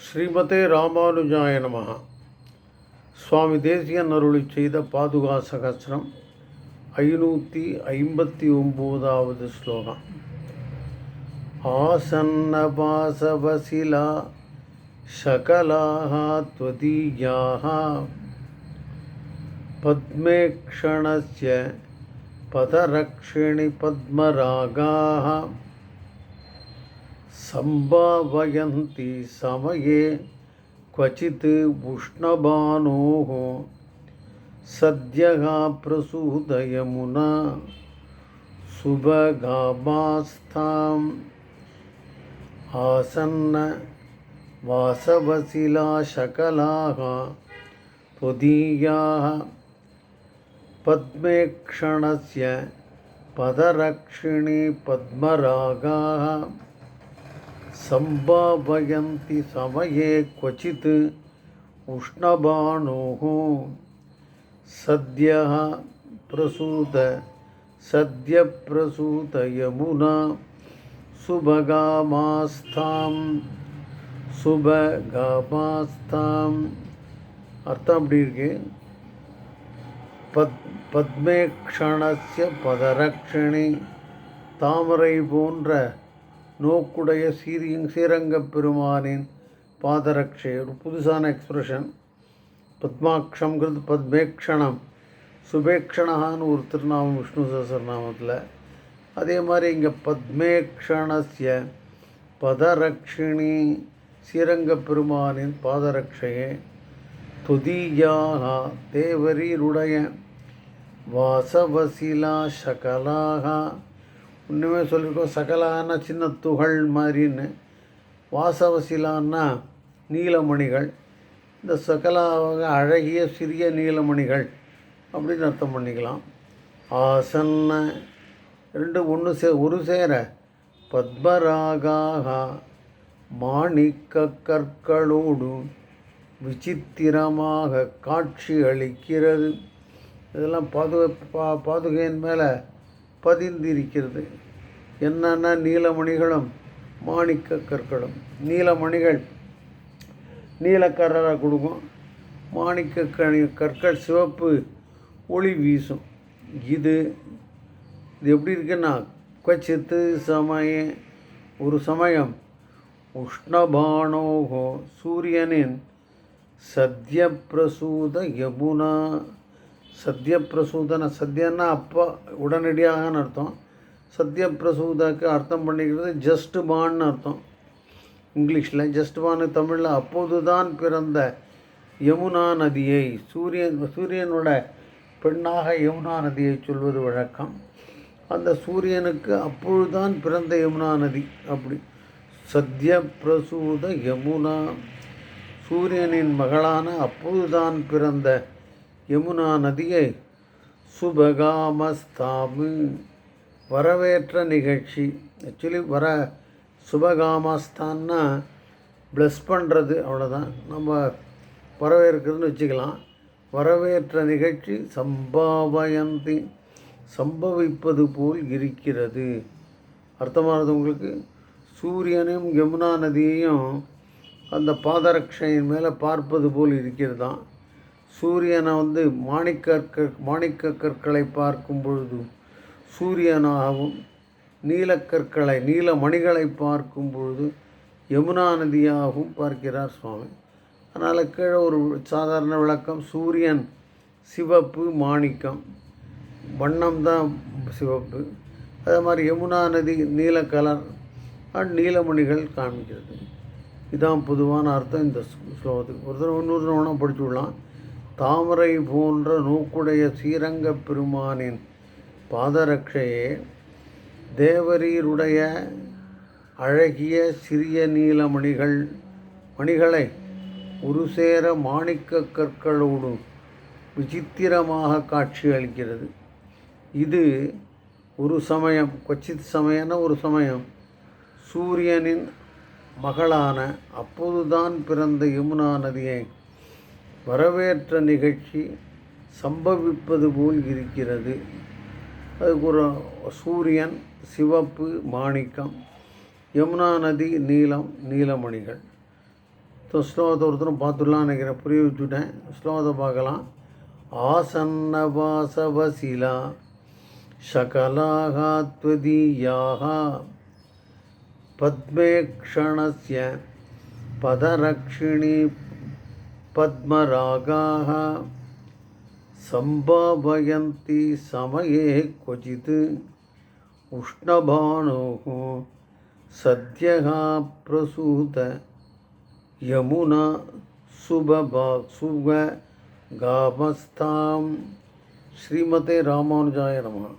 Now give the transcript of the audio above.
ஸ்ரீமதே ராமானுஜாய நமः சுவாமி தேசியன் அருளி செய்த பாதுகா சகசிரம் ஐநூற்றி ஐம்பத்தி ஒம்போதாவது ஸ்லோகம் ஆசன்ன வாசவசிலா शकलाः त्वदीयाः पद्मेक्षणस्य पदरक्षिणि पद्मरागाः सम्भावयन्ति समये क्वचित् उष्णबाणोः सद्यः प्रसूदयमुना सुभगामास्थाम् आसन्न वासवशिलाशकलाः त्वदीयाः पद्मेक्षणस्य पदरक्षिणी पद्मरागाः सम्भावयन्ति समये क्वचित् उष्णबाणोः सद्यः प्रसूत सद्यप्रसूतयमुना सुभगामास्थाम् சுபகாபாஸ்தாம் அர்த்தம் அப்படி இருக்கு பத் பத்மேக்ஷணஸ்ய பதரக்ஷிணி தாமரை போன்ற நோக்குடைய சீரிங் ஸ்ரீரங்கப் பெருமானின் பாதரக்ஷை ஒரு புதுசான எக்ஸ்பிரஷன் பத்மாட்சங்கிறது பத்மேக்ஷணம். சுபேக்ஷணகான்னு ஒரு திருநாமம் விஷ்ணு சஹஸ்ரநாமத்தில் அதே மாதிரி இங்கே பத்மேக்ஷணஸ்ய பதரக்ஷிணி ஸ்ரீரங்கப் பெருமானின் பாதரட்சையே துதியாக தேவரீருடைய வாசவசிலா சகலாக இன்னுமே சொல்லியிருக்கோம் சகலான சின்ன துகள் மாதிரின்னு. வாசவசிலான்னா நீலமணிகள். இந்த சகலாக அழகிய சிறிய நீலமணிகள் அப்படின்னு அர்த்தம் பண்ணிக்கலாம். ஆசன்ன ரெண்டு ஒன்று சே ஒரு சேர. பத்மராகாக மாணிக்க கற்களோடு விசித்திரமாக காட்சி அளிக்கிறது. இதெல்லாம் பாது பா பாதுகையின் மேலே பதிந்திருக்கிறது. என்னென்ன நீலமணிகளும் மாணிக்க கற்களும் நீலமணிகள் நீலக்கரராக கொடுக்கும். மாணிக்க கணி கற்கள் சிவப்பு ஒளி வீசும். இது இது எப்படி இருக்குன்னா கொச்சித்து சமய ஒரு சமயம் உஷ்ணபானோகோ சூரியனின் சத்யப்பிரசூத யமுனா சத்யப்பிரசூதன சத்யன்னா அப்பா உடனடியாக அர்த்தம். சத்யப்பிரசூதக்கு அர்த்தம் பண்ணிக்கிறது ஜஸ்ட் பான்னு அர்த்தம். இங்கிலீஷில் ஜஸ்ட் பானு தமிழில் அப்போது தான் பிறந்த யமுனா நதியை. சூரியன் சூரியனோட பெண்ணாக யமுனா நதியை சொல்வது வழக்கம். அந்த சூரியனுக்கு அப்பொழுதுதான் பிறந்த யமுனா நதி அப்படி. சத்ய பிரசூத யமுனா சூரியனின் மகளான அப்போதுதான் பிறந்த யமுனா நதியை சுபகாமஸ்தாமு வரவேற்ற நிகழ்ச்சி. ஆக்சுவலி வர சுபகாமஸ்தான்னா ப்ளஸ் பண்ணுறது அவ்வளோதான் நம்ம வரவேற்கிறதுன்னு வச்சுக்கலாம். வரவேற்ற நிகழ்ச்சி சம்பாவயந்தி சம்பவிப்பது போல் இருக்கிறது. அர்த்தமானது உங்களுக்கு? சூரியனையும் யமுனா நதியையும் அந்த பாதரட்சையின் மேலே பார்ப்பது போல் இருக்கிறதாம் சூரியனை வந்து மாணிக்க மாணிக்க கற்களை பார்க்கும் பொழுது சூரியனாகவும் நீலக்கற்களை நீல மணிகளை பார்க்கும் பொழுது யமுனா நதியாகவும் பார்க்கிறார் சுவாமி. அதனால் கீழே ஒரு சாதாரண விளக்கம் சூரியன் சிவப்பு மாணிக்கம் வண்ணம் தான் சிவப்பு. அதே மாதிரி யமுனா நதி நீல கலர் அண்ட் நீலமணிகள் காமிக்கிறது இதான் பொதுவான அர்த்தம் இந்த ஸ்லோகத்துக்கு. ஒரு தடவை இன்னொரு தடவை படிச்சு விடலாம். தாமரை போன்ற நோக்குடைய ஸ்ரீரங்க பெருமானின் பாதரட்சையே தேவரீருடைய அழகிய சிறிய நீலமணிகள் மணிகளை உருசேர மாணிக்க கற்களோடு விசித்திரமாக காட்சி அளிக்கிறது இது ஒரு சமயம் கொச்சித் சமயன ஒரு சமயம் சூரியனின் மகளான அப்போதுதான் பிறந்த யமுனா நதியை வரவேற்ற நிகழ்ச்சி சம்பவிப்பது போல் இருக்கிறது. அதுக்கு ஒரு சூரியன் சிவப்பு மாணிக்கம் யமுனா நதி நீலம் நீலமணிகள். ஸோ ஸ்லோகத்தை ஒருத்தரும் பார்த்துடலாம் நினைக்கிறேன். புரிய வச்சுட்டேன். ஸ்லோகத்தை பார்க்கலாம். ஆசன்ன வாசவசிலா சகலாகா த்வதீயாக பதரக்ஷிணி பத்மராகாக सम्भावयन्ति समये क्वचित् उष्णभानुः सद्यः प्रसूत यमुना सुबभा सुगगामस्तां श्रीमते रामानुजाय नमः।